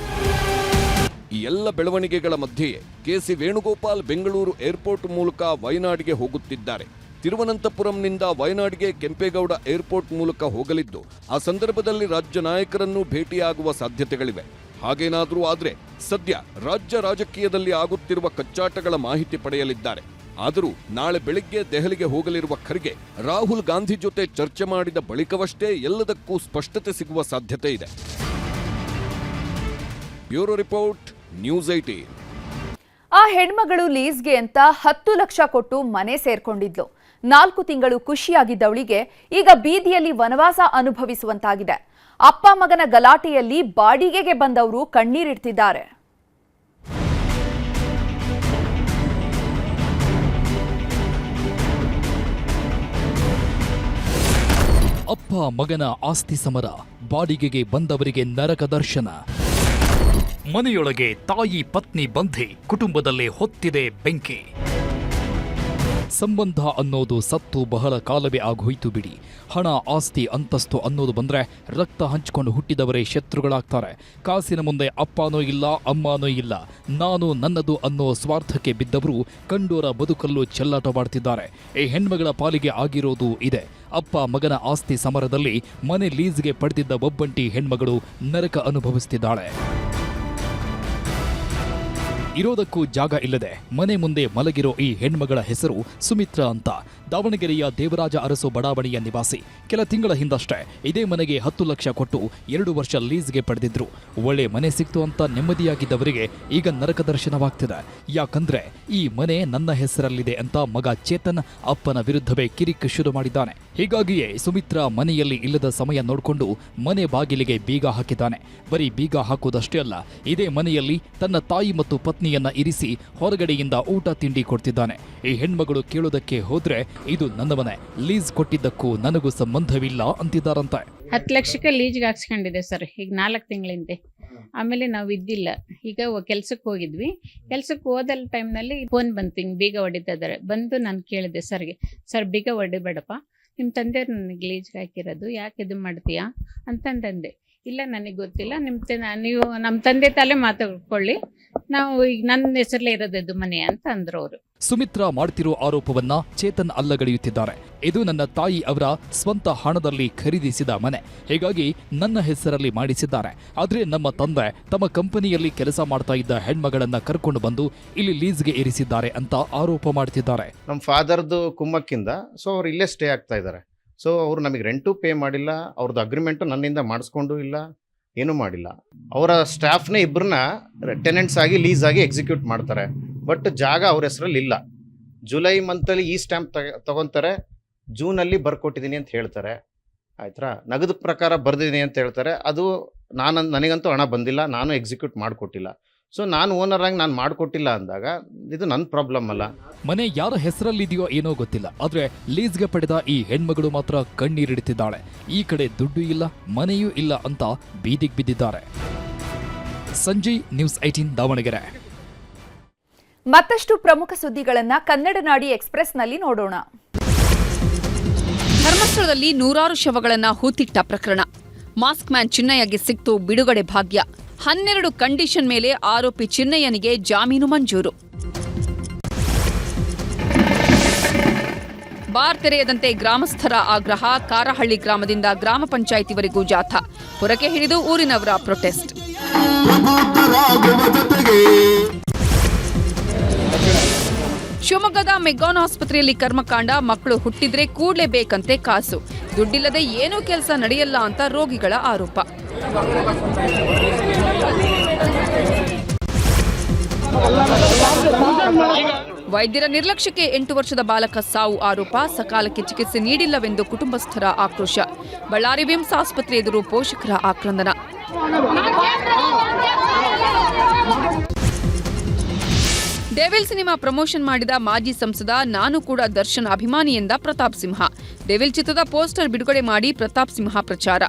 ಈ ಎಲ್ಲ ಬೆಳವಣಿಗೆಗಳ ಮಧ್ಯೆಯೇ ಕೆಸಿ ವೇಣುಗೋಪಾಲ್ ಬೆಂಗಳೂರು ಏರ್ಪೋರ್ಟ್ ಮೂಲಕ ವಯನಾಡಿಗೆ ಹೋಗುತ್ತಿದ್ದಾರೆ. ತಿರುವನಂತಪುರಂನಿಂದ ವಯನಾಡಿಗೆ ಕೆಂಪೇಗೌಡ ಏರ್ಪೋರ್ಟ್ ಮೂಲಕ ಹೋಗಲಿದ್ದು, ಆ ಸಂದರ್ಭದಲ್ಲಿ ರಾಜ್ಯ ನಾಯಕರನ್ನು ಭೇಟಿಯಾಗುವ ಸಾಧ್ಯತೆಗಳಿವೆ. ಹಾಗೇನಾದರೂ ಆದರೆ ಸದ್ಯ ರಾಜ್ಯ ರಾಜಕೀಯದಲ್ಲಿ ಆಗುತ್ತಿರುವ ಕಚ್ಚಾಟಗಳ ಮಾಹಿತಿ ಪಡೆಯಲಿದ್ದಾರೆ. ಆದರೂ ನಾಳೆ ಬೆಳಿಗ್ಗೆ ದೆಹಲಿಗೆ ಹೋಗಲಿರುವ ಖರ್ಗೆ, ರಾಹುಲ್ ಗಾಂಧಿ ಜೊತೆ ಚರ್ಚೆ ಮಾಡಿದ ಬಳಿಕವಷ್ಟೇ ಎಲ್ಲದಕ್ಕೂ ಸ್ಪಷ್ಟತೆ ಸಿಗುವ ಸಾಧ್ಯತೆ ಇದೆ. ಬ್ಯೂರೋ ರಿಪೋರ್ಟ್ ನ್ಯೂಸ್ ಏಟೀನ್ ಆ ಹೆಣ್ಮಗಳು ಲೀಸ್ಗೆ ಅಂತ ಹತ್ತು ಲಕ್ಷ ಕೊಟ್ಟು ಮನೆ ಸೇರ್ಕೊಂಡಿದ್ಲು. ನಾಲ್ಕು ತಿಂಗಳು ಖುಷಿಯಾಗಿದ್ದವಳಿಗೆ ಈಗ ಬೀದಿಯಲ್ಲಿ ವನವಾಸ ಅನುಭವಿಸುವಂತಾಗಿದೆ. ಅಪ್ಪ ಮಗನ ಗಲಾಟೆಯಲ್ಲಿ ಬಾಡಿಗೆಗೆ ಬಂದವರು ಕಣ್ಣೀರಿಡ್ತಿದ್ದಾರೆ ಅಪ್ಪ ಮಗನ ಆಸ್ತಿ ಸಮರ ಬಾಡಿಗೆಗೆ ಬಂದವರಿಗೆ ನರಕ ದರ್ಶನ. ಮನೆಯೊಳಗೆ ತಾಯಿ ಪತ್ನಿ ಬಂಧಿ, ಕುಟುಂಬದಲ್ಲಿ ಹೊತ್ತಿದೆ ಬೆಂಕಿ. ಸಂಬಂಧ ಅನ್ನೋದು ಸತ್ತು ಬಹಳ ಕಾಲವೇ ಆಗೋಯ್ತು ಬಿಡಿ. ಹಣ, ಆಸ್ತಿ, ಅಂತಸ್ತು ಅನ್ನೋದು ಬಂದರೆ ರಕ್ತ ಹಂಚಿಕೊಂಡು ಹುಟ್ಟಿದವರೇ ಶತ್ರುಗಳಾಗ್ತಾರೆ. ಕಾಸಿನ ಮುಂದೆ ಅಪ್ಪನೋ ಇಲ್ಲ, ಅಮ್ಮನೋ ಇಲ್ಲ. ನಾನು ನನ್ನದು ಅನ್ನೋ ಸ್ವಾರ್ಥಕ್ಕೆ ಬಿದ್ದವರು ಕಂಡೋರ ಬದುಕಲ್ಲೂ ಚೆಲ್ಲಾಟವಾಡ್ತಿದ್ದಾರೆ. ಈ ಹೆಣ್ಮಗಳ ಪಾಲಿಗೆ ಆಗಿರೋದು ಇದೆ. ಅಪ್ಪ ಮಗನ ಆಸ್ತಿ ಸಮರದಲ್ಲಿ ಮನೆ ಲೀಸ್ಗೆ ಪಡೆದಿದ್ದ ಒಬ್ಬಂಟಿ ಹೆಣ್ಮಗಳು ನರಕ ಅನುಭವಿಸ್ತಿದ್ದಾಳೆ. ಇರೋದಕ್ಕೂ ಜಾಗ ಇಲ್ಲದೆ ಮನೆ ಮುಂದೆ ಮಲಗಿರೋ ಈ ಹೆಣ್ಮಗಳ ಹೆಸರು ಸುಮಿತ್ರಾ ಅಂತ. ದಾವಣಗೆರೆಯ ದೇವರಾಜ ಅರಸು ಬಡಾವಣೆಯ ನಿವಾಸಿ. ಕೆಲ ತಿಂಗಳ ಹಿಂದಷ್ಟೇ ಇದೇ ಮನೆಗೆ ಹತ್ತು ಲಕ್ಷ ಕೊಟ್ಟು ಎರಡು ವರ್ಷ ಲೀಸ್ಗೆ ಪಡೆದಿದ್ರು. ಒಳ್ಳೆ ಮನೆ ಸಿಕ್ತು ಅಂತ ನೆಮ್ಮದಿಯಾಗಿದ್ದವರಿಗೆ ಈಗ ನರಕ ದರ್ಶನವಾಗ್ತಿದೆ. ಯಾಕಂದ್ರೆ ಈ ಮನೆ ನನ್ನ ಹೆಸರಲ್ಲಿದೆ ಅಂತ ಮಗ ಚೇತನ್ ಅಪ್ಪನ ವಿರುದ್ಧವೇ ಕಿರಿಕ್ ಶುರು ಮಾಡಿದ್ದಾನೆ. ಹೀಗಾಗಿಯೇ ಸುಮಿತ್ರಾ ಮನೆಯಲ್ಲಿ ಇಲ್ಲದ ಸಮಯ ನೋಡಿಕೊಂಡು ಮನೆ ಬಾಗಿಲಿಗೆ ಬೀಗ ಹಾಕಿದ್ದಾನೆ. ಬರೀ ಬೀಗ ಹಾಕುವುದಷ್ಟೇ ಅಲ್ಲ, ಇದೇ ಮನೆಯಲ್ಲಿ ತನ್ನ ತಾಯಿ ಮತ್ತು ಪತ್ನಿಯನ್ನ ಇರಿಸಿ ಹೊರಗಡೆಯಿಂದ ಊಟ ತಿಂಡಿ ಕೊಡ್ತಿದ್ದಾನೆ. ಈ ಹೆಣ್ಮಗಳು ಕೇಳೋದಕ್ಕೆ ಹೋದ್ರೆ ಇದು ನನ್ನ ಮನೆ. ಲೀಸ್ ಕೊಟ್ಟಿದ್ದಕ್ಕೂ ನನಗೂ ಸಂಬಂಧವಿಲ್ಲ ಅಂತಿದ್ದಾರಂತೆ. ಹತ್ತು ಲಕ್ಷಕ್ಕೆ ಲೀಜ್ಗೆ ಹಾಕ್ಸ್ಕೊಂಡಿದೆ ಸರ್, ಈಗ ನಾಲ್ಕು ತಿಂಗಳಿಂದ. ಆಮೇಲೆ ನಾವು ಇದ್ದಿಲ್ಲ. ಈಗ ಕೆಲ್ಸಕ್ಕೆ ಹೋಗಿದ್ವಿ. ಕೆಲ್ಸಕ್ಕೆ ಹೋದಲ್ ಟೈಮ್ನಲ್ಲಿ ಫೋನ್ ಬಂತು, ಹಿಂಗೆ ಬೀಗ ಹೊಡಿತಾ ಇದ್ದಾರೆ. ಬಂದು ನಾನು ಕೇಳಿದೆ, ಸರ್ಗೆ, ಸರ್, ಬೀಗ ಹೊಡಿಬೇಡಪ್ಪ. ನಿಮ್ಮ ತಂದೆ ನನಗೆ ಲೀಜ್ಗೆ ಹಾಕಿರೋದು, ಯಾಕೆ ಇದು ಮಾಡ್ತೀಯಾ? ಅಂತಂದಂದೆ ಇಲ್ಲ, ನನಗೆ ಗೊತ್ತಿಲ್ಲ. ನಿಮ್ಮ ತ, ನೀವು ನಮ್ಮ ತಂದೆ ತಾಲೇ ಮಾತಾಡ್ಕೊಳ್ಳಿ. ನಾವು ಈಗ ನನ್ನ ಹೆಸರಲ್ಲೇ ಇರೋದು ಮನೆ ಅಂತ ಅಂದರು ಅವರು. ಸುಮಿತ್ರಾ ಮಾಡ್ತಿರೋ ಆರೋಪವನ್ನ ಚೇತನ್ ಅಲ್ಲಗಳೆಯುತ್ತಿದ್ದಾರೆ. ಇದು ನನ್ನ ತಾಯಿ ಅವರ ಸ್ವಂತ ಹಣದಲ್ಲಿ ಖರೀದಿಸಿದ ಮನೆ. ಹೀಗಾಗಿ ನನ್ನ ಹೆಸರಲ್ಲಿ ಮಾಡಿಸಿದ್ದಾರೆ. ಆದರೆ ನಮ್ಮ ತಂದೆ ತಮ್ಮ ಕಂಪನಿಯಲ್ಲಿ ಕೆಲಸ ಮಾಡ್ತಾ ಇದ್ದ ಹೆಣ್ಮಗಳನ್ನ ಕರ್ಕೊಂಡು ಬಂದು ಇಲ್ಲಿ ಲೀಸ್ಗೆ ಇರಿಸಿದ್ದಾರೆ ಅಂತ ಆರೋಪ ಮಾಡ್ತಿದ್ದಾರೆ. ನಮ್ಮ ಫಾದರ್ದು ಕುಮ್ಮಕ್ಕಿಂದ ಸೊ ಅವ್ರು ಇಲ್ಲೇ ಸ್ಟೇ ಆಗ್ತಾ ಇದ್ದಾರೆ. ಸೊ ಅವರು ನಮಗೆ ರೆಂಟು ಪೇ ಮಾಡಿಲ್ಲ, ಅವ್ರದ್ದು ಅಗ್ರಿಮೆಂಟು ನನ್ನಿಂದ ಮಾಡಿಸ್ಕೊಂಡು ಇಲ್ಲ, ಏನೂ ಮಾಡಿಲ್ಲ. ಅವರ ಸ್ಟಾಫ್ನೇ ಇಬ್ಬರನ್ನ ಟೆನೆಂಟ್ಸ್ ಆಗಿ ಲೀಸ್ ಆಗಿ ಎಕ್ಸಿಕ್ಯೂಟ್ ಮಾಡ್ತಾರೆ. ಬಟ್ ಜಾಗ ಅವ್ರ ಹೆಸರಲ್ಲಿ ಇಲ್ಲ. ಜುಲೈ ಮಂತಲ್ಲಿ ಈ ಸ್ಟ್ಯಾಂಪ್ ತಗ ತಗೊತಾರೆ. ಜೂನಲ್ಲಿ ಬರ್ಕೊಟ್ಟಿದ್ದೀನಿ ಅಂತ ಹೇಳ್ತಾರೆ. ಆಯ್ತಾ ನಗದು ಪ್ರಕಾರ ಬರ್ದಿದ್ದೀನಿ ಅಂತ ಹೇಳ್ತಾರೆ. ಅದು ನಾನು ನನಗಂತೂ ಹಣ ಬಂದಿಲ್ಲ. ನಾನು ಎಕ್ಸಿಕ್ಯೂಟ್ ಮಾಡಿಕೊಟ್ಟಿಲ್ಲ. ಸೊ ನಾನು ಓನರ್ ಆಗಿ ನಾನು ಮಾಡಿಕೊಟ್ಟಿಲ್ಲ ಅಂದಾಗ ಇದು ನನ್ನ ಪ್ರಾಬ್ಲಮ್ ಅಲ್ಲ. ಮನೆ ಯಾರ ಹೆಸರಲ್ಲಿದೆಯೋ ಏನೋ ಗೊತ್ತಿಲ್ಲ. ಆದ್ರೆ ಲೀಸ್ಗೆ ಪಡೆದ ಈ ಹೆಣ್ಮಗಳು ಮಾತ್ರ ಕಣ್ಣೀರಿಡುತ್ತಿದ್ದಾಳೆ ಈ ಕಡೆ ದುಡ್ಡು ಇಲ್ಲ, ಮನೆಯೂ ಇಲ್ಲ ಅಂತ ಬೀದಿಗೆ ಬಿದ್ದಿದ್ದಾರೆ. Sanjay, news eighteen Davanagere. ಮತ್ತಷ್ಟು ಪ್ರಮುಖ ಸುದ್ದಿಗಳನ್ನ ಕನ್ನಡ ನಾಡಿ ಎಕ್ಸ್ಪ್ರೆಸ್ನಲ್ಲಿ ನೋಡೋಣ. ಧರ್ಮಸ್ಥಳದಲ್ಲಿ ನೂರಾರು ಶವಗಳನ್ನ ಹೂತಿಟ್ಟ ಪ್ರಕರಣ. ಮಾಸ್ಕ್ ಮ್ಯಾನ್ ಚಿನ್ನಯ್ಯಗೆ ಸಿಕ್ತು ಬಿಡುಗಡೆ ಭಾಗ್ಯ. ಹನ್ನೆರಡು ಕಂಡೀಷನ್ ಮೇಲೆ ಆರೋಪಿ ಚಿನ್ನಯ್ಯನಿಗೆ ಜಾಮೀನು ಮಂಜೂರು. ಬಾರ್ ತೆರೆಯದಂತೆ ಗ್ರಾಮಸ್ಥರ ಆಗ್ರಹ ಕಾರಹಳ್ಳಿ ಗ್ರಾಮದಿಂದ ಗ್ರಾಮ ಪಂಚಾಯಿತಿವರೆಗೂ ಜಾಥಾ. ಹೊರಕೆ ಹಿಡಿದು ಊರಿನವರ ಪ್ರೊಟೆಸ್ಟ್ ಶಿವಮೊಗ್ಗದ ಮೆಗ್ಗಾನ್ ಆಸ್ಪತ್ರೆಯಲ್ಲಿ ಕರ್ಮಕಾಂಡ, ಮಕ್ಕಳು ಹುಟ್ಟಿದ್ರೆ ಕೂಡ್ಲೇಬೇಕಂತೆ ಕಾಸು. ದುಡ್ಡಿಲ್ಲದೆ ಏನೂ ಕೆಲಸ ನಡೆಯಲ್ಲ ಅಂತ ರೋಗಿಗಳ ಆರೋಪ. ವೈದ್ಯರ ನಿರ್ಲಕ್ಷ್ಯಕ್ಕೆ ಎಂಟು ವರ್ಷದ ಬಾಲಕ ಸಾವು ಆರೋಪ. ಸಕಾಲಕ್ಕೆ ಚಿಕಿತ್ಸೆ ನೀಡಿಲ್ಲವೆಂದು ಕುಟುಂಬಸ್ಥರ ಆಕ್ರೋಶ. ಬಳ್ಳಾರಿ ವಿಮ್ಸ್ ಆಸ್ಪತ್ರೆ ಎದುರು ಪೋಷಕರ ಆಕ್ರಂದನ. ಡೆವಿಲ್ ಸಿನಿಮಾ ಪ್ರಮೋಷನ್ ಮಾಡಿದ ಮಾಜಿ ಸಂಸದ, ನಾನು ಕೂಡ ದರ್ಶನ್ ಅಭಿಮಾನಿ ಎಂದ ಪ್ರತಾಪ್ ಸಿಂಹ. ಡೆವಿಲ್ ಚಿತ್ರದ ಪೋಸ್ಟರ್ ಬಿಡುಗಡೆ ಮಾಡಿ ಪ್ರತಾಪ್ ಸಿಂಹ ಪ್ರಚಾರ.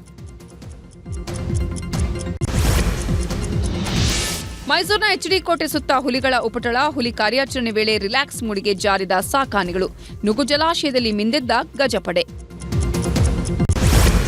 ಮೈಸೂರಿನ ಎಚ್ಡಿ ಕೋಟೆ ಸುತ್ತ ಹುಲಿಗಳ ಉಪಟಳ, ಹುಲಿ ಕಾರ್ಯಾಚರಣೆ ವೇಳೆ ರಿಲ್ಯಾಕ್ಸ್ ಮೂಡಿಗೆ ಜಾರಿದ ಸಾಕಾನೆಗಳು ನುಗು ಜಲಾಶಯದಲ್ಲಿ ಮಿಂದೆದ್ದ ಗಜಪಡೆ.